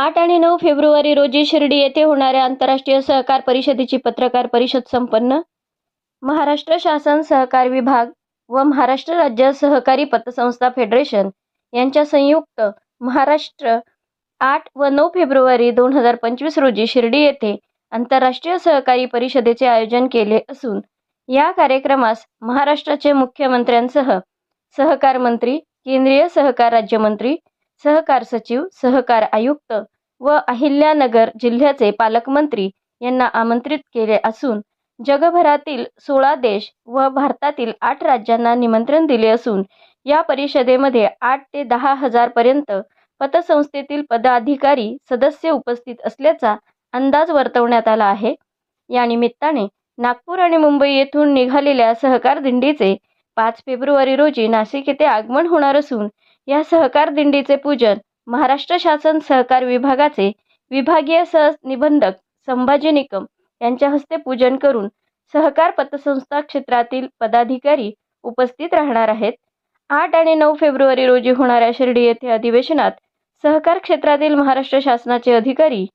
आठ आणि नऊ फेब्रुवारी रोजी शिर्डी येथे होणाऱ्या आंतरराष्ट्रीय सहकार परिषदेची पत्रकार परिषद संपन्न. महाराष्ट्र शासन सहकार विभाग व महाराष्ट्र राज्य सहकारी पतसंस्था फेडरेशन यांच्या संयुक्त महाराष्ट्र आठ व नऊ फेब्रुवारी दोन हजार पंचवीस रोजी शिर्डी येथे आंतरराष्ट्रीय सहकारी परिषदेचे आयोजन केले असून या कार्यक्रमास महाराष्ट्राचे मुख्यमंत्र्यांसह सहकार मंत्री केंद्रीय सहकार राज्यमंत्री सहकार सचिव सहकार आयुक्त व अहिल्यानगर जिल्ह्याचे पालकमंत्री यांना आमंत्रित केले असून जगभरातील सोळा देश व भारतातील आठ राज्यांना निमंत्रण दिले असून या परिषदेमध्ये आठ ते दहा हजारपर्यंत पतसंस्थेतील पदाधिकारी सदस्य उपस्थित असल्याचा अंदाज वर्तवण्यात आला आहे. या निमित्ताने नागपूर आणि मुंबई येथून निघालेल्या सहकार दिंडीचे पाच फेब्रुवारी रोजी नाशिक येथे आगमन होणार असून या सहकार दिंडीचे पूजन महाराष्ट्र शासन सहकार विभागाचे विभागीय सहनिबंधक संभाजी निकम यांच्या हस्ते पूजन करून सहकार पतसंस्था क्षेत्रातील पदाधिकारी उपस्थित राहणार आहेत. आठ आणि नऊ फेब्रुवारी रोजी होणाऱ्या शिर्डी येथे अधिवेशनात सहकार क्षेत्रातील महाराष्ट्र शासनाचे अधिकारी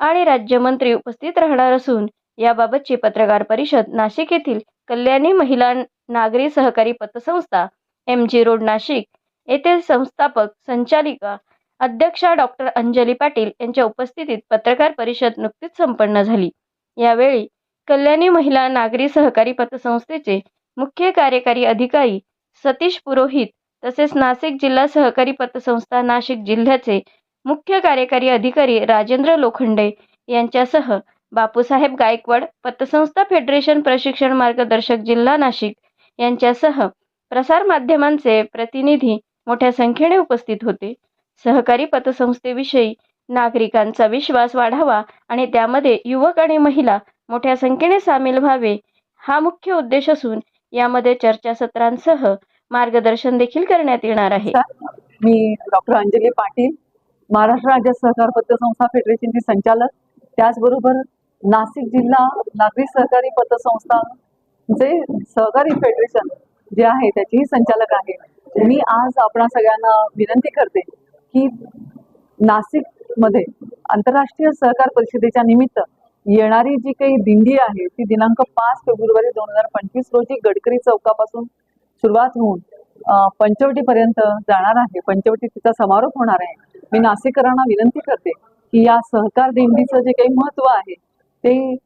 आणि राज्यमंत्री उपस्थित राहणार असून याबाबतची पत्रकार परिषद नाशिक येथील कल्याणी महिला नागरी सहकारी पतसंस्था एम जी रोड नाशिक. येथे संस्थापक संचालिका अध्यक्षा डॉक्टर अंजली पाटील यांच्या उपस्थितीत पत्रकार परिषद नुकतीच संपन्न झाली. यावेळी कल्याणी महिला नागरी सहकारी पतसंस्थेचे मुख्य कार्यकारी अधिकारी सतीश पुरोहित तसेच नाशिक जिल्हा सहकारी पतसंस्था नाशिक जिल्ह्याचे मुख्य कार्यकारी अधिकारी राजेंद्र लोखंडे यांच्यासह बापूसाहेब गायकवाड पतसंस्था फेडरेशन प्रशिक्षण मार्गदर्शक जिल्हा नाशिक यांच्यासह प्रसारमाध्यमांचे प्रतिनिधी मोठ्या संख्येने उपस्थित होते. सहकारी पतसंस्थेविषयी नागरिकांचा विश्वास वाढावा आणि त्यामध्ये युवक आणि महिला मोठ्या संख्येने सामील व्हावे हा मुख्य उद्देश असून यामध्ये चर्चासत्रांसह मार्गदर्शन देखील करण्यात येणार आहे. मी डॉक्टर अंजली पाटील महाराष्ट्र राज्य सहकार पतसंस्था फेडरेशनची संचालक त्याचबरोबर नाशिक जिल्हा नागरी सहकारी पतसंस्था जे सहकारी फेडरेशन जे आहे त्याचीही संचालक आहे. मी आज आपणा सगळ्यांना विनंती करते की नाशिकमध्ये आंतरराष्ट्रीय सहकार परिषदेच्या निमित्त येणारी जी काही दिंडी आहे ती दिनांक पाच फेब्रुवारी दोन हजार पंचवीस रोजी गडकरी चौकापासून सुरुवात होऊन पंचवटीपर्यंत जाणार आहे. पंचवटी तिचा समारोप होणार आहे. मी नाशिककरांना विनंती करते की या सहकार दिंडीचं जे काही महत्त्व आहे ते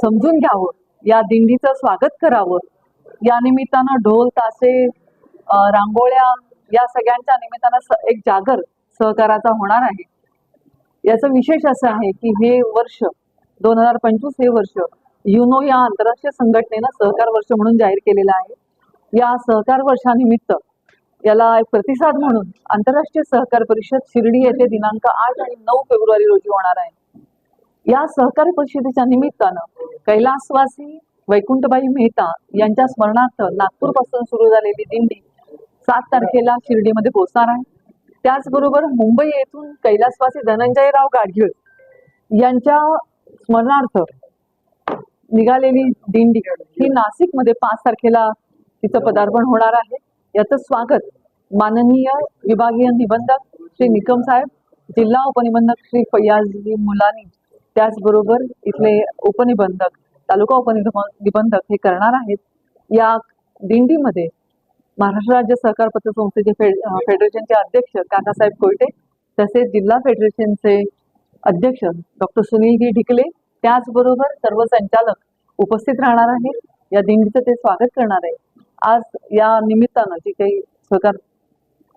समजून घ्यावं. या दिंडीचं स्वागत करावं. या निमित्तानं ढोल तासे रांगोळ्या या सगळ्यांच्या निमित्तानं एक जागर सहकाराचा होणार आहे. याचं विशेष असं आहे की हे वर्ष दोन हजार पंचवीस हे वर्ष युनो या आंतरराष्ट्रीय संघटनेनं सहकार वर्ष म्हणून जाहीर केलेलं आहे. या सहकार वर्षानिमित्त याला एक प्रतिसाद म्हणून आंतरराष्ट्रीय सहकार परिषद शिर्डी येथे दिनांक आठ आणि नऊ फेब्रुवारी रोजी होणार आहे. या सहकारी परिषदेच्या निमित्तानं कैलासवासी वैकुंठबाई मेहता यांच्या स्मरणार्थ नागपूरपासून सुरू झालेली दिंडी सात तारखेला शिर्डीमध्ये पोहोचणार आहे. त्याचबरोबर मुंबई येथून कैलासवासी धनंजयराव गाडगीळ यांच्या स्मरणार्थ निघालेली दिंडी ही नाशिकमध्ये पाच तारखेला तिचं पदार्पण होणार आहे. याचं स्वागत माननीय विभागीय निबंधक श्री निकम साहेब जिल्हा उपनिबंधक श्री फैयाजी मुलानी त्याचबरोबर इथले उपनिबंधक तालुका उपनिबंधक हे करणार आहेत. या दिंडीमध्ये महाराष्ट्र राज्य सहकार पतसंस्थेचे फेड फेडरेशनचे अध्यक्ष काकासाहेब कोयटे तसेच जिल्हा फेडरेशनचे अध्यक्ष डॉक्टर सुनीलजी ढिकले त्याचबरोबर सर्व संचालक उपस्थित राहणार आहेत. या दिंडीचं ते स्वागत करणार आहे आज या निमित्तानं जी काही सहकार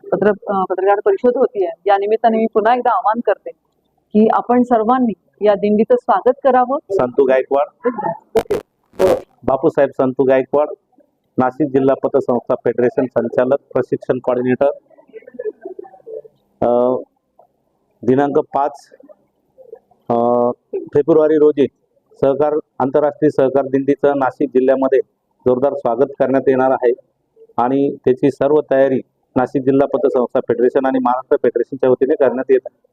पत्र पत्रकार परिषद होती आहे या निमित्ताने मी पुन्हा एकदा आवाहन करते की आपण सर्वांनी या दिंडीचं स्वागत करावं. संतू गायकवाड. बापूसाहेब संतू गायकवाड नाशिक जिल्हा पतसंस्था फेडरेशन संचालक प्रशिक्षण कॉर्डिनेटर दिनांक पाच फेब्रुवारी रोजी सहकार आंतरराष्ट्रीय सहकार दिंडीचं नाशिक जिल्ह्यामध्ये जोरदार स्वागत करण्यात येणार आहे. आणि त्याची सर्व तयारी नाशिक जिल्हा पतसंस्था फेडरेशन आणि महाराष्ट्र फेडरेशनच्या वतीने करण्यात येत आहे.